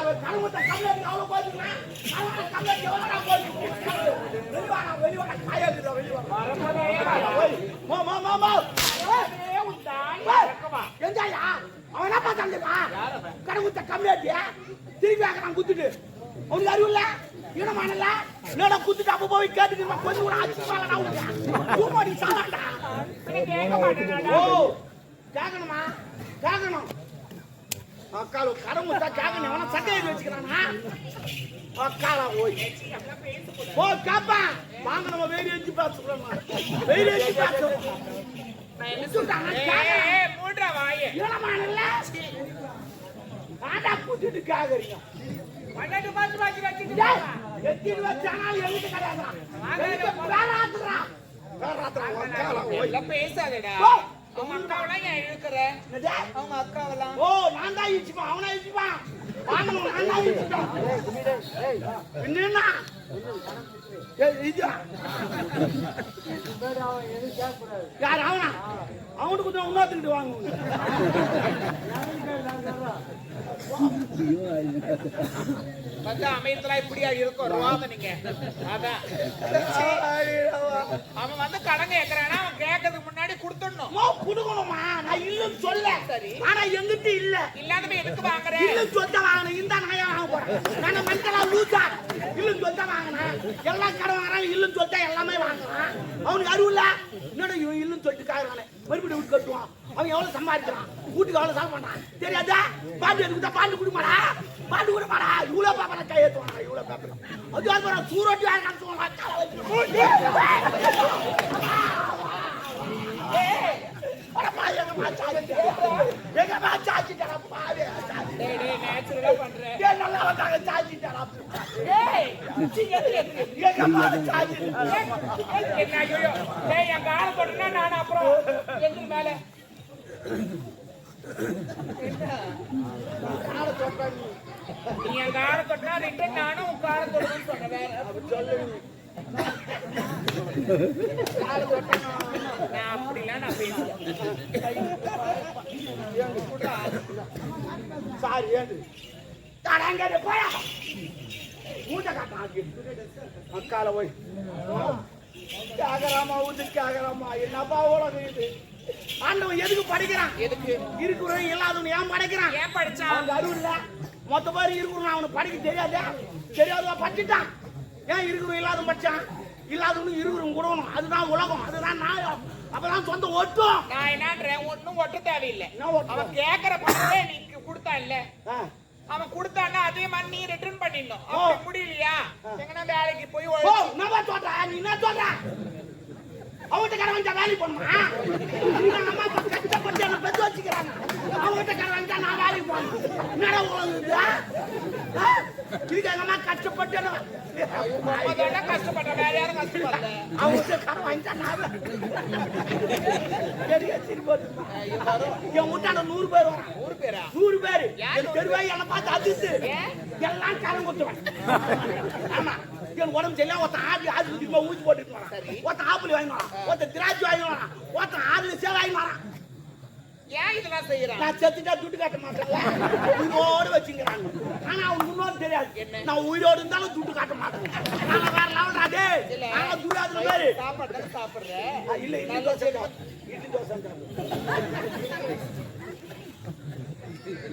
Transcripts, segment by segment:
அது கருமத்தை கம்மியாக்கு அவ்வளோ போச்சுக்கலாம் அவன் கம்மியாக்கு எவ்வளோடா போச்சு? வெளிவாடா வெளிவாடா காயாக்குதா வெளிவாடா. எஞ்சாயா அவன் என்ன பார்த்தான்ப்பா கடவுத்த கம்மியாட்டியா திருப்பி ஆக்கிறான் குத்துட்டு. அவனுக்கு அறிவு இல்ல? ஈனமானல என்னடா குத்துட்டு அப்ப போய் கேட்டுட்டு கொஞ்சம் கூட ஆச்சு பாலடா உனக்கு. பூமாடி சாலாடா ஓ அக்கால கடமுத்தா கேட்கணும் எவனா சட்டை எழுதி வச்சுக்கிறானா? அக்கால ஓய். ஓ காப்பா. வாங்க நம்ம வெயிட் வச்சு பேசுறோம் வெயிட் வச்சு சொல்றாங்க கேட்கணும் ஈனமானல ஆடா குத்திட்டு கேக்குறீங்க. டேய், எத்திட்டு வச்சானாலும் வேற. வேற அக்கால ஓய். பேசாதடா. அவங்க அக்காவெல்லாம் ஏன் இழுக்கிற? அவங்க அக்காவெல்லாம். ஓ நான் தான் அவனா இடிச்சுப்பான். வாங்கணும் நான் தான் இடிச்சுட்டோம். என்னன்னா ஏய், இது யார் அவனா? அவனுக்கு கொஞ்சம் இன்னொருத்துக்கிட்டு வாங்க. வந்து அமையத்துல இப்படியா இருக்கும் ரோத நீங்க. அதான். அவன் வந்து கடன் கேக்குறானா அவன் கொடுத்துடணும். குடுக்கணுமா? நான் இல்லைன்னு சொல்ல. சரி. ஆனா எங்கிட்ட இல்ல. இல்லாதவன் எதுக்கு வாங்குற? இல்லைன்னு சொல்லிட்டு வாங்கினேன். இந்த நாயா வாங்க போறேன். நான் மனுஷனா லூசா. இல்லைன்னு சொல்லிட்டு வாங்கினேன். எல்லாம் கடை வாங்குறான் இல்லைன்னு சொல்லிட்டா எல்லாமே வாங்குறான். அவனுக்கு அறிவு இல்ல. என்னடா இவன் இல்லைன்னு சொல்லிட்டு காய்றானே? மறுபடியும் வீட்டு கட்டுவான். அவன் எவ்வளவு சம்பாதிக்கிறான்? வீட்டுக்கு செலவு பண்றான் தெரியாதா? பாட்டு பாட்டு குடிமாடா? பாட்டு குடிமாடா? இவ்வளவு பேப்பரை கை ஏற்றுவாங்க இவ்வளவு பேப்பர் அது சூரட்டி யார் நீ என் காரை தொட்டா ரிட்டன் நானும் உன் கால தொடுன்னு சொன்ன வேற. சொல்லு சாரி ஏது தரங்க போயா மூட்டை காட்டாங்க அக்கால போய் கேகராமா ஊத்து கேகராமா என்னப்பா உலகம் இது ஆண்டவன் எதுக்கு படிக்கிறான் எதுக்கு இருக்கிறவன் இல்லாதவன் ஏன் படைக்கிறான் ஏன் படிச்சான் அவனுக்கு அறிவு இல்ல. மொத்த பேர் இருக்கிறவன் அவனுக்கு படிக்க தெரியாதா. தெரியாதவா படிச்சுட்டான். ஏன் இருக்கிறவன் இல்லாத படிச்சான் இல்லாதவனுக்கு இருக்கிறவன் கூடணும் அதுதான் உலகம் அதுதான் நியாயம் அப்பதான் சொந்த ஒட்டும். நான் என்னன்றேன் ஒண்ணும் ஒட்ட தேவையில்லை? அவன் கேக்குற பணத்தை நீ கொடுத்தா இல்ல. அவன் கொடுத்தான்னா அதே மாதிரி நீ ரிட்டர்ன் பண்ணிடணும். அப்படி முடியலையா? எங்கன்னா வேலைக்கு போய் என்ன சொல்ற நீ என்ன சொல்ற? வாங்கிட்டா வேலைக்கு போகணுமா? எங்க அம்மா அப்பா கஷ்டப்பட்டு என்ன பெத்து வச்சுக்கிறாங்க. கடை வாங்கிட்டா நான் வேலைக்கு போகணும்? என்னடா? இதுக்கு எங்க அம்மா கஷ்டப்பட்டு கஷ்டப்பட்ட வேற யாரும் கஷ்டப்படல. என் வீட்டாண்ட நூறு பேர் நூறு பேரு தெருவாய் என்னை பார்த்து அதிர்ந்து? எல்லாம் கடன் ஆமா என் உடம்பு சரியில்லை ஒருத்தன் ஆடு திரும்ப ஊசி போட்டுட்டு வரான். ஒருத்தன் ஆப்பிள் வாங்கி வரான் ஒருத்தன் திராட்சை வாங்கி வரான் ஒருத்தன் ஆறு சேவை வாங்கி வரான் ஏன் இதெல்லாம் செய்யறான் நான் செத்துட்டா துட்டு காட்ட வச்சுக்கிறாங்க ஆனா அவன் தெரியாது என்ன? நான் உயிரோடு இருந்தாலும் துட்டு காட்ட மாட்டேன் நான் வேற லெவல் அதே. நான் துராதுல பேரு சாப்பாடு தானே சாப்பிடுற ஆ, இல்ல இட்லி தோசை. இட்லி தோசை சாப்பிடு.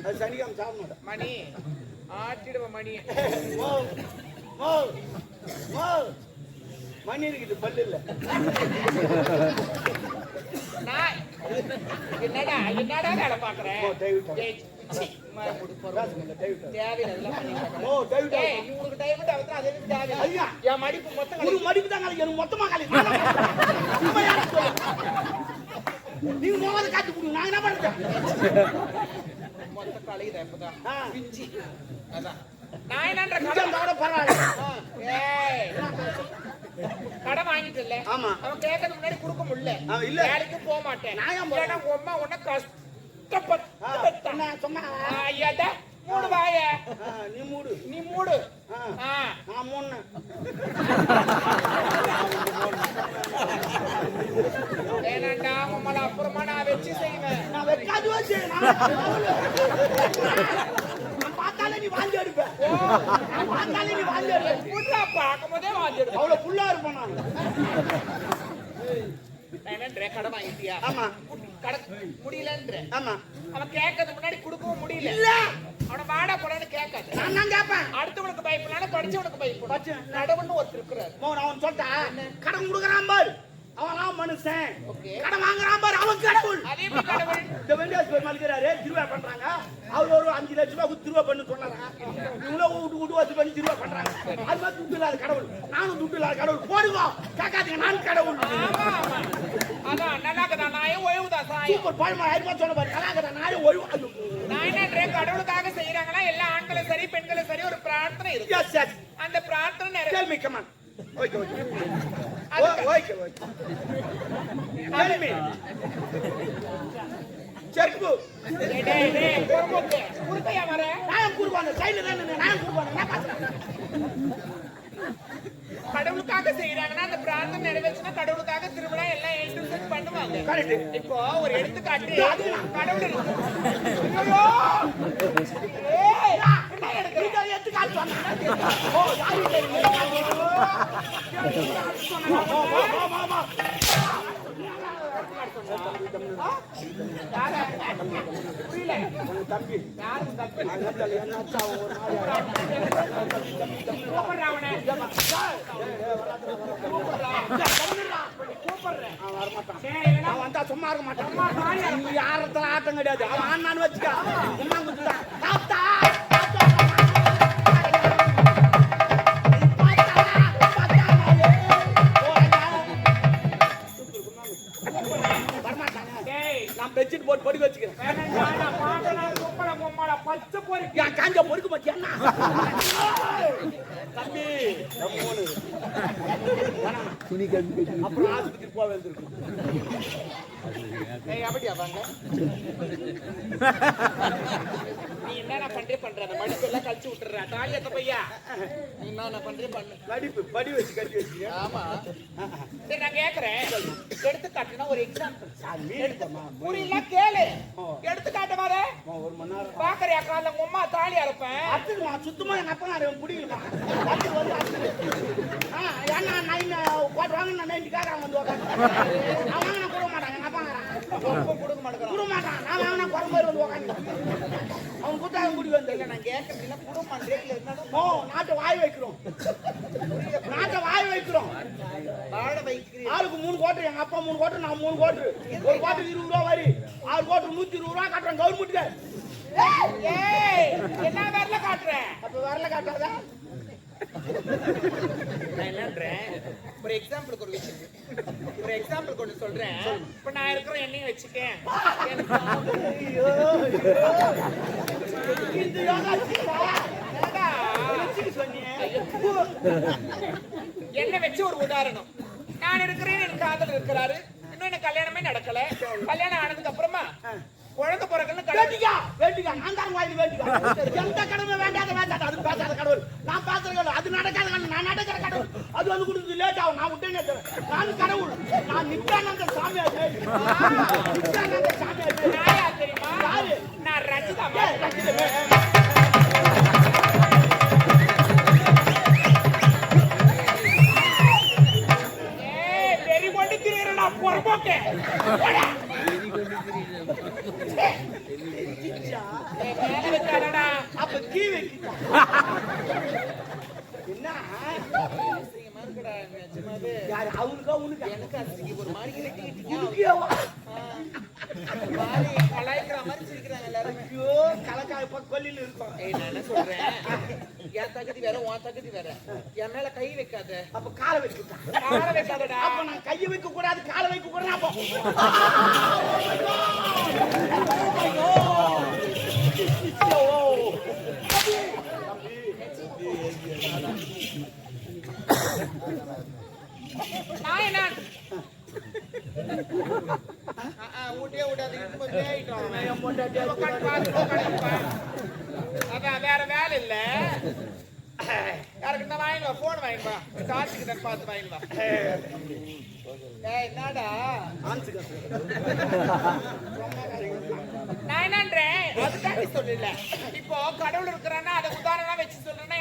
அது சனிக்கிழமை சாப்பிட மாட்டேன் மணி ஆட்டிடுவ மணி மோ, மோ, மோ. மணி இருக்குது பல்லு இல்ல. என்னடா என்னடா வேலை பாக்குறேன் மடிப்பு தான் எனக்கு மொத்தமா கலை. நீங்க கொடுங்க நான் என்ன பண்றேன் மொத்த இப்பதான். பிஞ்சி. அதான். நான் என்னன்ற கூட பரவாயில்ல. ஏய். கடன் வாங்கிட்டு இல்ல ஆமா. அவன் கேட்கறது முன்னாடி கொடுக்க முடியல. இல்ல. வேலைக்கு போக மாட்டேன். நான் உங்க அம்மா உன்னை கஷ்டப்பட்டு ஆ, பெத்தா. என்ன சொன்னா. ஆ, ஐயாடா, மூடு வாய. ஆ, நீ மூடு. நீ மூடு. ஆ, ஆ, நான் மூணு வேணாண்டா உம்மள அப்புறமா நான் வச்சு செய்வேன். நான் பார்த்தாலே நீ வாங்கி எடுப்ப வாழ்ந்தாலே நீ அவ்வளவு புல்லா இருப்பேன் நான் என்னன்றேன் கடன் வாங்கிட்டியா ஆமா கடன் முடியலன்ற ஆமா அவன் கேட்கறது முன்னாடி கொடுக்கவும் முடியல இல்ல அவன வாடா போடான்னு கேட்காது நான் தான் கேட்பேன் அடுத்தவனுக்கு பயப்படலாம் படிச்சவனுக்கு பயப்படும் படிச்ச- நடவுன்னு ஒருத்தர் இருக்கிறார் அவன் சொல்லிட்டான் கடன் கொடுக்குறான் பாரு அவன்லாம் மனுஷன். ஓகே. கடன் வாங்குறான் பாரு அவன் கடவுள். இந்த வெங்கடேஷ் பெருமாள் இருக்கிறாரு திருவிழா பண்றாங்க. அவர் ஒரு அஞ்சு லட்ச ரூபாய் திருவிழா பண்ணு சொன்னாங்க இவங்களும் விட்டு விட்டு வச்சு பண்ணி திருவிழா பண்றாங்க. அது மாதிரி துட்டு இல்லாத கடவுள். நானும் துட்டு இல்லாத கடவுள். போடுங்க. கேட்காதீங்க நான் கடவுள். அதான் நல்லாக்கதான். நாயும் ஓய்வுதான் சாயம் சூப்பர் பழமா ஆயிரம் சொல்ல பாரு. கலாகதா நானே ஒழிவு ஐயோ. நான் என்னன்றேன் கடவுளுக்காக செய்யறாங்களா எல்லா ஆண்களும் சரி பெண்களும் சரி ஒரு பிரார்த்தனை இருக்கு. அந்த பிரார்த்தனை நிறைவே Tell me, me. செருப்பு. குறுக்கையா வர நான் கூறுவாங்க சைடுல தான் நான் பாத்துறேன் கடவுளுக்காக செய்யறாங்கன்னா அந்த பிரார்த்தனை நிறைவேற்றினா கடவுளுக்காக திருவிழா எல்லாம் செட் பண்ணுவாங்க. கரெக்ட் இப்போ ஒரு எடுத்துக்காட்டு. கடவுள். இருக்கு. சும்மா இருக்க மாட்டான். யாரத்துல ஆட்டம் கிடையாது. அவன் ஆனான்னு வச்சுக்க. என் காஞ்ச பொறுக்கு பத்தியா? தம்பி. அப்புறம் ஆஸ்பத்திரி போக வேண்டியிருக்கும் அப்படியா வாங்க? நீ என்னடா பண்றே பண்ற? அந்த மடிப்பு எல்லாம் கழிச்சு விட்டுற தாலியத்த பையா? நீ என்ன பண்றே பண்ணு. நடிப்பு படி வச்சு கட்டி வச்சு ஆமா. சரி நான் கேக்குறேன். எடுத்துக்காட்டுனா ஒரு எக்ஸாம்பிள் புரியல கேளு. எடுத்துக்காட்டு மாற. ஒரு மணி நேரம். பாக்குறியா அம்மா தாலி அறுப்பேன் அத்துக்குமா சுத்தமா எங்க அப்பா நான் பிடிக்கலமா ஆ ஏன்னா நைன் கோட் வாங்க நான் நைன்டி காரன் வந்து உட்காந்து நான் வாங்கினா கொடுக்க மாட்டாங்க எங்க அப்பா கொடுக்க மாட்டேங்கிறான் கொடுக்க மாட்டான் நான் வாங்கினா குறை மாதிரி வந்து உட்காந்து அவன் கொடுத்தா அவன் குடி வந்து இல்ல நான் கேக்குறது இல்ல குடும்ப மாட்டேன் இல்ல இருந்தாலும் ஓ நாட்டை வாய் வைக்கிறோம் நாட்டை வாய் வைக்கிறோம் வாழ வைக்கிறீங்க ஆளுக்கு மூணு கோட்டு எங்க அப்பா மூணு கோட்டு நான் மூணு கோட்டு ஒரு கோட்டுக்கு இருபது ரூபா வரி ஆறு கோட்டர் நூத்தி இருபது ரூபா கட்டுறேன் கவர்மெண்ட்டுக்கு ஏய் என்ன வரல காட்டுறேன் அப்ப வரல காட்டாதா நான் என்னன்றேன்? ஒரு எக்ஸாம்பிளுக்கு ஒரு விஷயம். ஒரு எக்ஸாம்பிள் கொண்டு சொல்றேன். இப்ப நான் இருக்கிற என்னையும் வச்சுக்கேன். எனக்கு ஐயோ இந்த யோகா என்னடா? சொன்னீங்க வச்சு ஒரு உதாரணம். நான் இருக்கிறேன் என் காதல் இருக்கிறாரு. இன்னும் எனக்கு கல்யாணமே நடக்கல. கல்யாணம் ஆனதுக்கு அப்புறமா குழந்தை கடவுள் வேண்டிக்கா வேண்டிக்கா நான் தான் வாயில் வேண்டிக்கா எந்த கடமை வேண்டாத வேண்டாத அது பேசாத கடவுள். நான் கடவுள் அது நடக்காத கடவுள் நான் நடக்கிற கடவுள். அது வந்து கொடுத்து லேட் ஆகும். நான் விட்டேனே தவிர. நான் கடவுள். நான் நித்யானந்த மாதிரி. நித்யானந்த யார் தெரியுமா? நான் ரஞ்சிதா ஏய், ரஞ்சிதமே. ஏய் வெறி கொண்டு திரியறடா பொறம்போக்கே ஏய், மேல வச்சாடா அப்ப கீ வைக்கிட்டா. என்ன அசிங்கமா இருக்குடா நிஜமாவே யாரு அவனுக்கா உனக்கா எனக்கு அசிங்க ஒரு மாதிரி கிளட்டிக்கிட்டீங்க மாதிரி கலாய்க்கிற மாதிரி சிரிக்கிறாங்க எல்லாரும் ஐயோ கலக்காய் இப்ப கொல்லில இருக்கும் ஏய் நான் என்ன சொல்றேன் என் தகுதி வேற உன் தகுதி வேற என் மேல கை வைக்காத அப்ப காலை வைக்கிட்டா கால வைக்காதடா அப்ப நான் கையை வைக்க கூடாது காலை வைக்க கூடாது அப்போ நான் என்ன ஆ, ஆ, ஊட்டியே விடாது இது கொஞ்சம் ஆயிட்டோம் அவன். உட்காந்து பாரு, உட்காந்து பாரு. அதான் வேற வேலை இல்ல யாருக்கு தான் போன் வாங்கிட்டு வா தான் பார்த்து வாங்கிட்டு வா ஏய் என்னடா நான் என்னன்றேன்? சொல்லல. இப்போ கடவுள் இருக்கிறான்னா அதை உதாரணம் வச்சு சொல்றேன்னா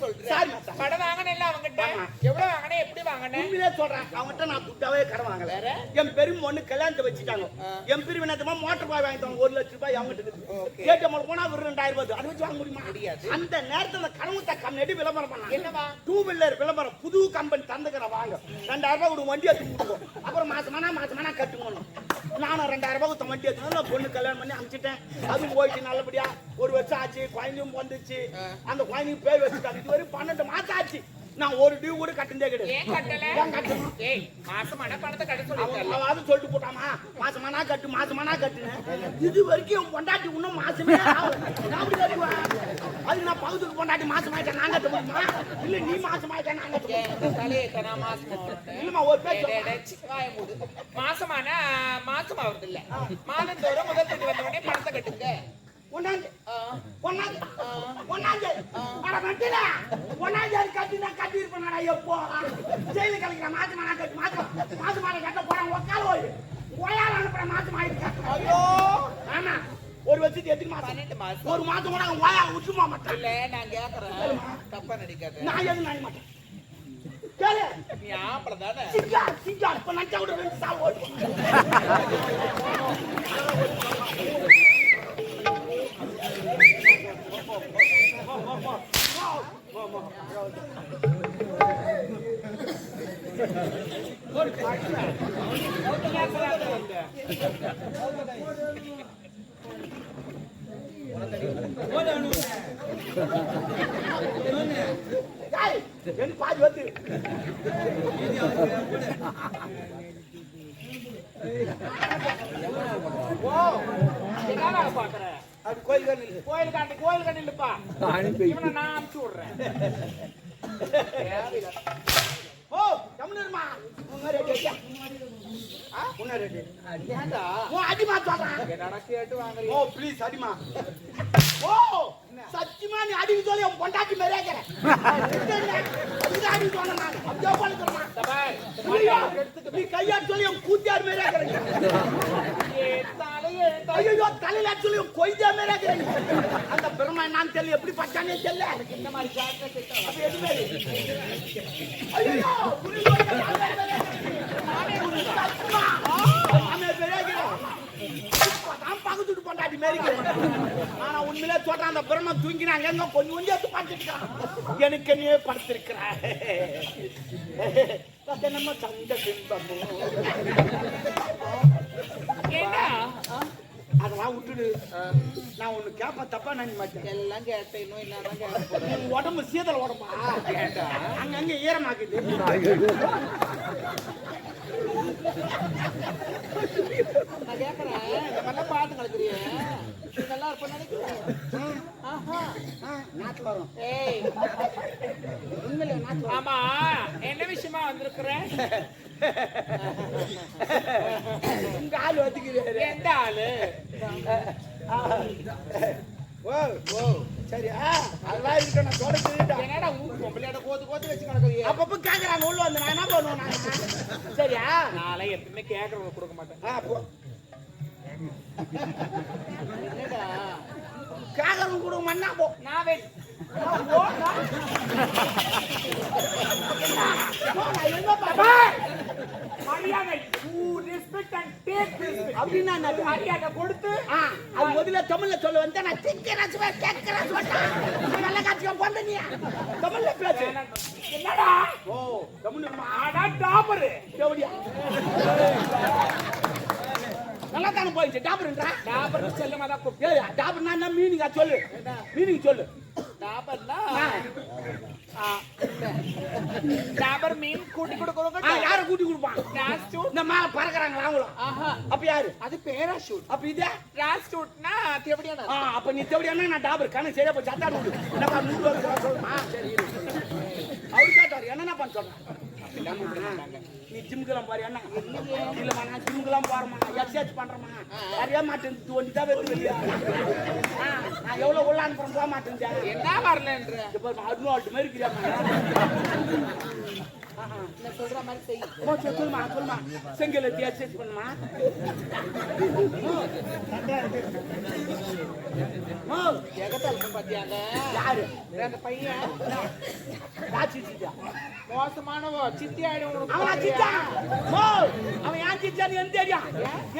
சொல்ற சாரி மாத்தா. கடன் வாங்கினேன் அவங்கிட்ட? ஆமா. எவ்வளவு வாங்கினே எப்படி வாங்கினேன்? உண்மையிலே சொல்றேன். நான் துட்டாவே கடன் வாங்கல. என் பெரும் ஒண்ணு கல்யாணத்தை வச்சுட்டாங்க. என் என்னத்தமா மோட்டர் பாய் வாங்கிட்டாங்க ஒரு லட்சம் ரூபாய் அவங்ககிட்ட இருக்குது ஏடிஎம் போனா ஒரு ரெண்டாயிரம் ரூபாய். அது வச்சு வாங்க முடியுமா? முடியாது. அந்த நேரத்துல கனவுத்த கம்பெனி விளம்பரம் பண்ணாங்க. என்னவா? டூ வீலர் விளம்பரம். புது கம்பெனி தந்துக்கிற வாங்க. ரெண்டாயிரம் ரூபாய் கொடுங்க வண்டி எடுத்து அப்புறம் மாசமானா மாசமானா கட்டுங்கணும் நானும் ரெண்டாயிரம் ரூபாய் வண்டி எடுத்து. பொண்ணு கல்யாணம் பண்ணி அனுப்பிச்சிட்டேன் அதுவும் போயிட்டு நல்லபடியா ஒரு வருஷம் ஆச்சு குழந்தையும் வந்துச்சு அந்த குழந்தைக்கு பேர் வச்சுட்டாங்க. இது வரைக்கும் பன்னெண்டு மாசம் ஆச்சு. நான் ஒரு டியூ கூட கிடையாது. ஏன் கட்டல? ஏன் கட்டணும்? ஏய் மாசமான பணத்தை கட்ட அவன் சொல்லிருக்கல. அவாவது சொல்லிட்டு போட்டாமா? மாசமானா கட்டு மாசமானா கட்டுன்னு. இது வரைக்கும் என் பொண்டாட்டி இன்னும் மாசமே ஆகல. நான் அப்படி கட்டுவேன் அது நான் பகுதிக்கு பொண்டாட்டி மாசமாயிட்டேன் நான் கட்ட முடியுமா? இல்ல நீ மாசமாயிட்டேன் நான் கட்ட முடியுமா? தலையை மாசம் ஒரு பேர் சொல்லு. மாசமான மாசம் ஆகுறது இல்ல. மாதந்தோறும் முதல் தேதி வந்த உடனே பணத்தை கட்டுங்க. அட வெட்டில ஒண்ணாந்து கட்டி நான் கட்டி இருப்பேன் எப்போ? ஜெயிலு கழிக்கிற மாசமானா கட்டு மாசம் மாசமான கட்ட போறேன் உக்கால போய் கோயால அனுப்புற மாசம் ஆயிடுச்சு ஐயோ! ஆமா. ஒரு வருஷத்துக்கு எத்தனை மாசம் பன்னெண்டு மாசம். ஒரு மாசம் கூட அவன் வாயா விட்டுமா மாட்டான். இல்ல நான் கேக்குறேன். தப்பா நடிக்காத. நான் எதுவும் நினைக்க மாட்டேன்? கேளு. நீ ஆம்பளை தானே. சிங்கா சிங்கா இப்ப நினைச்சா கூட ரெண்டு சாவு ஓடுவோம் பாதி வந்து ஓ பாக்குற அது கோயில் கண்ணில் கோயில் காண்டி கோயில் கண்டி இல்லப்பா இவனை நான் அனுப்பிச்சு விடுறேன். ஓ தமிழர்மா அடிமா சொல்றேன் கேட்டு வாங்குறீங்க. ஓ ப்ளீஸ் அடிமா. ஓ சத்தியமா நீ அடிக்க சொல்லி உன் பொண்டாட்டி மேலே இருக்கிறேன் அடிக்க சொன்ன நான். அப்படியே பண்ணி ஐயோ, நீ கையாட்டு சொல்லி உன் கூத்தியார் மேலே ஐயோ தலையில சொல்லி கொய்தே கொய்தியா மேலே அந்த பெருமை நான் தெரியல எப்படி பச்சானே தெரியல இந்த மாதிரி ஐயோ, புரிஞ்சு பொண்டாட்டி மாரி ஆனா உண்மையிலே சொல்றேன் அந்த பிரம்ம தூங்கினாங்க எங்க கொஞ்சம் கொஞ்சம் எடுத்து பார்த்துருக்கான் எனக்கு நீ படுத்திருக்கிறார் நம்ம சந்த அதெல்லாம் விட்டுடு. நான் ஒண்ணு கேப்ப தப்பா நினைக்க மாட்டேன். எல்லாம் கேட்டேன் இன்னும் உன் உடம்பு சீதல் உடம்பா? அங்கங்க ஈரமாக்குது நான் இந்த மாதிரிலாம் பாட்டு கலக்குறிய? நல்லா இருப்ப நினைக்கிறேன். வரும். ஏய். உண்மையிலே. ஆமா என்ன விஷயமா வந்திருக்கிறேன் உங்க ஆள் வந்துக்கிறாரு எந்த ஆளு ஓ ஓ சரி அதெல்லாம் இருக்கட்டும் நான் தொடச்சுட்டேன் என்னடா ஊர் பொம்பளையோட கோத்து கோத்து வச்சு கிடக்குறிய அப்பப்ப கேக்குறாங்க உள்ள வந்து நான் என்ன பண்ணுவேன் நான் சரியா நாளை எப்பவுமே கேக்குறவங்க கொடுக்க மாட்டேன் ஆ போ என்னடா கேக்குறவங்க கூட மண்ணா போ நான் வெ- போ, நான். போ, நான் எங்க பாப்பேன் மரியாதை and take respect. அப்படின்னா என்னது? மரியாதை கொடுத்து அது முதல்ல தமிழ்ல சொல்ல வந்து நான் திக்கிறேன் சுவர் கேட்கிறேன் சொல்லிட்டேன் நல்ல காட்சியம் போந்த நீ. தமிழ்ல பேசு. என்னடா? ஓ தமிழ் ஆடா டாபரு. எப்படியா? நல்லா தானே போயிடுச்சு டாபர்ன்றா? டாபருக்கு செல்லமா தான் கூப்பிட்டு. டாபர்னா என்ன? மீனிங்கா சொல்லு. மீனிங் சொல்லு. டாபர்னா டாபர் மீன் கூட்டி கொடுக்கறவங்க யார கூட்டி கொடுப்பான் டிரான்ஸ்டியூட் இந்த பறக்குறாங்களா அவங்களும் அப்ப யாரு அது பேராஷூட் அப்ப இதே டிரான்ஸ்டியூட்னா தேவடியான அப்ப நீ தேவையான நான் டாபர் கணக்கு சரியா போய் நூறு வருஷம் சொல்லுமா சரி. அவரு கேட்டாரு என்னென்ன பண்ண சொல்றேன் நீ ஜிம்க்குலாம் பாரு என்ன? இல்லம்மா நான் ஜிம்க்குலாம் போறேம்மா. எக்ஸசைஸ் பண்றேம்மா. நிறைய மாட்டேன் தோண்டி தான் வருது இல்லையா நான் எவ்வளவு உள்ள அனுப்புறேன் போக மாட்டேன் என்ன வரலன்ற? இப்போ அருணாட்டு மாதிரி இருக்கிறாங்க நான் சொல்ற மாதிரி செய் ஓ, சரி, சொல்லுமா சொல்லுமா. செங்கல் எடுத்து எக்ஸசைஸ் பண்ணுமா? ஓ, எகத்தாலும் பாத்தியாங்க. யாரு? அந்த பையன். ராட்சி சித்தா மோசமானவோ சித்தி ஆயிடும் உனக்கு அவனா? சித்தா. ஓ அவன் ஏன் சித்தான்னு எனக்கு தெரியும்.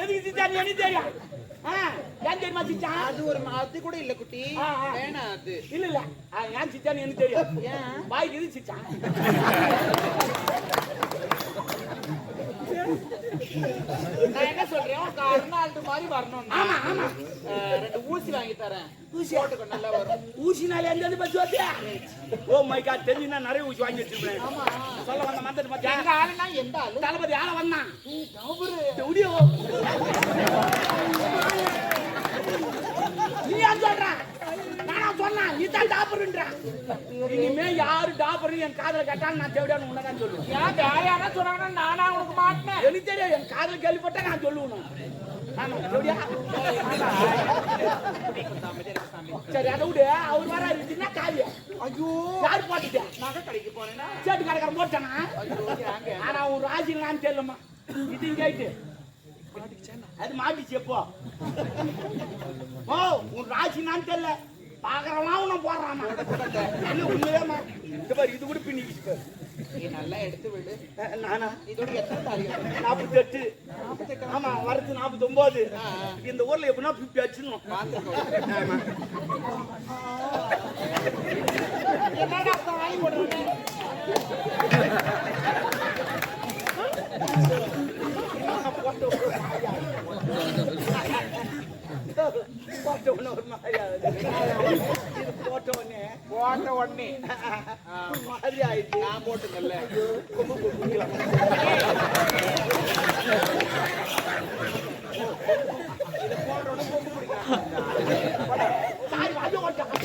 எதுக்கு சித்தான்னு எனக்கு தெரியும். ஏன் தெரியுமா சித்தா? அது ஒரு அது கூட இல்ல குட்டி. வேணாம் அது. இல்ல இல்ல. ஏன் சித்தான்னு எனக்கு தெரியும். இது சித்தா. நான் என்ன சொல்றேன்? அருணாள்டு மாதிரி வரணும் ஆமா ஆமா. ரெண்டு ஊசி வாங்கி தரேன். ஊசி போட்டுக்கோ நல்லா வரும். ஊசினால எந்த எந்த பஸ் வந்து ஓ மை காட் தெரிஞ்சுனா நிறைய ஊசி வாங்கி வச்சிருப்பேன் ஆமா. சொல்ல வந்த மந்திர எங்க பாத்தியா ஆளுனா எந்த ஆளு? தளபதி ஆள வந்தான். அவரு எப்படியோ நீ ஏன் சொல்ற நானா சொன்னா நீ தான் டாப்பர்ன்ற இனிமே யாரு டாப்பர் என் காதல கேட்டாலும் நான் தேவையான உன்னதான் சொல்லுவேன். ஏன் யாரா சொன்னாங்கன்னா நானா உனக்கு மாட்டினேன். எனக்கு தெரியும் என் காதல் கேள்விப்பட்டா நான் சொல்லுவேன். ஆமா சரி அதை விடு. அவர் வர இருக்குன்னா காரியம் ஐயோ. யார் போட்டுட்டேன் நகை கடைக்கு போனேன்னா சேட்டு கடைக்காரன் போட்டானா ஆனா உன் ராசிங்களான்னு தெரியலம்மா. இது கேட்டு அது மாட்டிச்சு எப்போ? ஓ உன் ராசினான்னு தெரியல. பாக்குறவனா உன்னை போடுறாமா? இல்ல உண்மையாமா இந்த பாரு இது கூட பின்னிக்கிச்சு. நீ நல்லா எடுத்து விடு. நானா? இதோட எத்தனை தாரியம் நாற்பத்தி எட்டு ஆமா வரது நாற்பத்தி ஒன்பது இந்த ஊர்ல எப்படின்னா பிப்பி ஆமா. என்னடா தாலி போடுறேன் போட்ட உடனே ஒரு மாதிரியா இது போட்ட உடனே போட்ட உடனே மாதிரி ஆயிடுச்சு நான் போட்டுங்கல்ல கொம்பு குடிக்கலாம் சாரி வாங்க ஓட்டா எங்க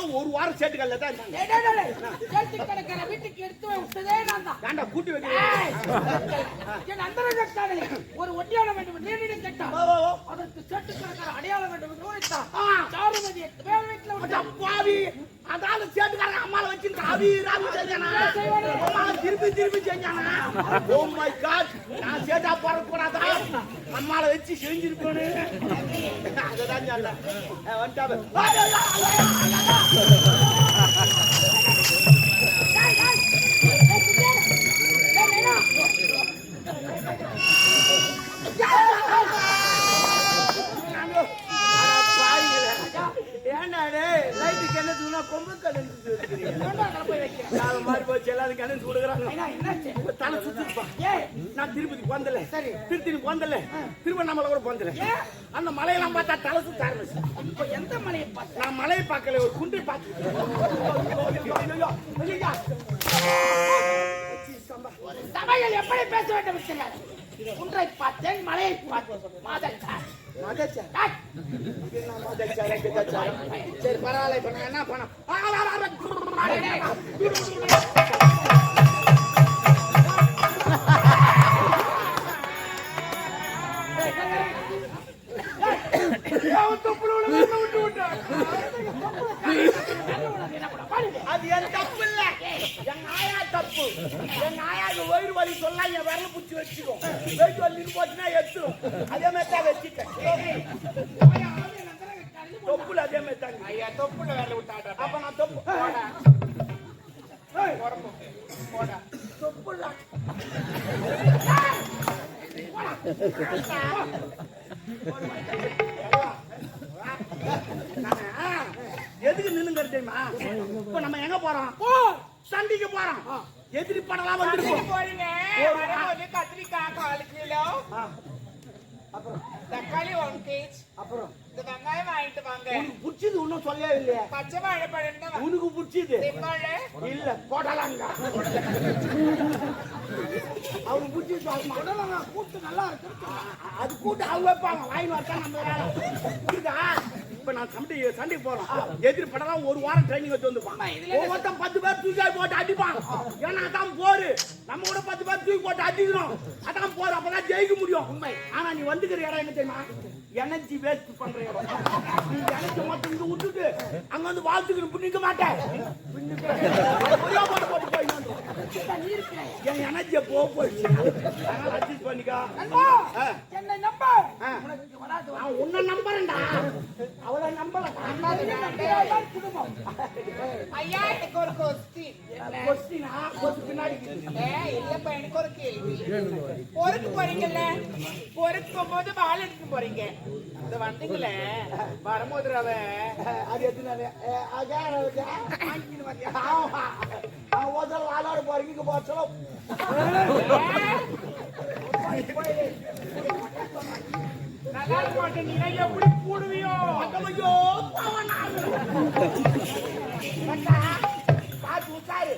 கூட ஒரு வாரம் சேட்டுக்கல்ல தான் இருந்தாங்க வீட்டுக்கு எடுத்து விட்டதே நான் தான் கூட்டி வைக்கிறேன் என் நண்பர்கள் கேட்டாலே ஒரு ஒட்டியான வேண்டும் நீரிடம் கேட்டான் ஓ, ஓ, ஓ. அதற்கு சேட்டுக்காரர் அடையாளம் வேண்டும் என்று உரைத்தான் ஆ. சாருமதி வேறு வீட்டுல அட விட்டான் பாவி அதால சேட்டுக்காரங்க அம்மால வச்சு ராவி ராவி செஞ்சானா அம்மால திருப்பி திருப்பி செஞ்சானா ஓ மை காட் நான் சேட்டா போற கூடாதா அம்மால வச்சு செஞ்சிருப்பேனு அததான் சொன்னேன் அஹ் வந்துட்டாவே. ஐயோ, ஐயோ, ஐயோ, ஐயோ. ஐயோ, அட பாவிகளே. ஏன்டா டேய், லைட்டுக்கு என்ன கொம்பு கலந்து காலம் மாறி போச்சு எல்லாரும் கலந்து கொடுக்குறாங்க உங்க தலை சுத்திருப்பா. நான் திருப்பதி போந்தல சரி. திருத்தணி போந்தல திருவண்ணாமலை கூட போந்தல அந்த மலையெல்லாம் பார்த்தா தலை சுத்த ஆரம்பிச்சு. இப்போ எந்த மலையை பார்த்து? நான் மலையை பார்க்கல ஒரு குன்றை பார்த்து சபையில் எப்படி பேச வேண்டும் குன்றை பார்த்தேன் மலையை பார்த்தேன். மாதச்சார் ஏய், சரி. பரவாயில்ல இப்ப நான் என்ன பண்ண ஆயாக்கு வயிறு வலி சொல்ல என் விரல புடிச்சு வச்சுக்கும். வயிறு வலி போச்சுன்னா எடுத்துரும். அதே மாதிரி தான் வச்சுட்டேன். தொப்புல அதே மாதிரி தாங்க. ஐயா தொப்புல வேலை விட்டாடா. அப்ப நான் தொப்பு போடா. போடா. தொப்புல. எதுக்கு நின்னுங்க தெரியுமா? இப்ப நம்ம எங்க போறோம்? சண்டைக்கு போறோம். எதிரி படலாம் வந்துருக்கோம். போறீங்க. கத்திரிக்காய் கால் கிலோ. அப்புறம். தக்காளி ஒன் கேஜ் அப்புறம். இந்த வெங்காயம் வாங்கிட்டு வாங்க. உனக்கு பிடிச்சது ஒன்னும் சொல்லவே இல்லையா. பச்சை வாழைப்பழம் தான். உனக்கு பிடிச்சது? இல்ல போடலாங்க அவனுக்கு பிடிச்சது போடலாங்க கூட்டு நல்லா இருக்கு. அது கூட்டு அவங்க வைப்பாங்க. வாங்கி வச்சா நம்ம புரியுதா? இப்ப நான் சண்டை சண்டைக்கு போறோம். எதிரி படம் ஒரு வாரம் ட்ரைனிங் வச்சு வந்துப்பான் ஒவ்வொருத்தன் பத்து பேர் தூக்கி போட்டு அடிப்பான். ஏன்னா அதான் போரு. நம்ம கூட பத்து பேர் தூக்கி போட்டு அடிக்கணும். அதான் போர். அப்பதான் ஜெயிக்க முடியும். உண்மை. ஆனா நீ வந்துக்கிற இடம் என்ன தெரியுமா? எனர்ஜி வேஸ்ட் பண்ற இடம். நீ எனர்ஜி மட்டும் இங்க விட்டுட்டு அங்க வந்து வாழ்த்துக்கிட்டு நிக்க மாட்டேன். போட்டு போட்டு போய் என் எனர்ஜியை போக போயிடுச்சு அதனால அட்ஜஸ்ட் பண்ணிக்கோ. என்னை நம்ப ஆ. உனக்கு வராது நான் உன்னை நம்புறேன்டா. அவளை நம்பல. குடும்பம் ஐயா எனக்கு ஒரு கொஸ்டின் கொஸ்டினா? கொஸ்டின் பின்னாடி. இல்லப்பா எனக்கு ஒரு கேள்வி. பொறுக்கு போறீங்கல்ல? பொறுக்கும் போது வாழ எடுத்து போறீங்க. இந்த வந்தீங்களே? வரும்போது அவ அது எத்தனை வாழாட போறீங்க இங்க பார்த்து உட்காரு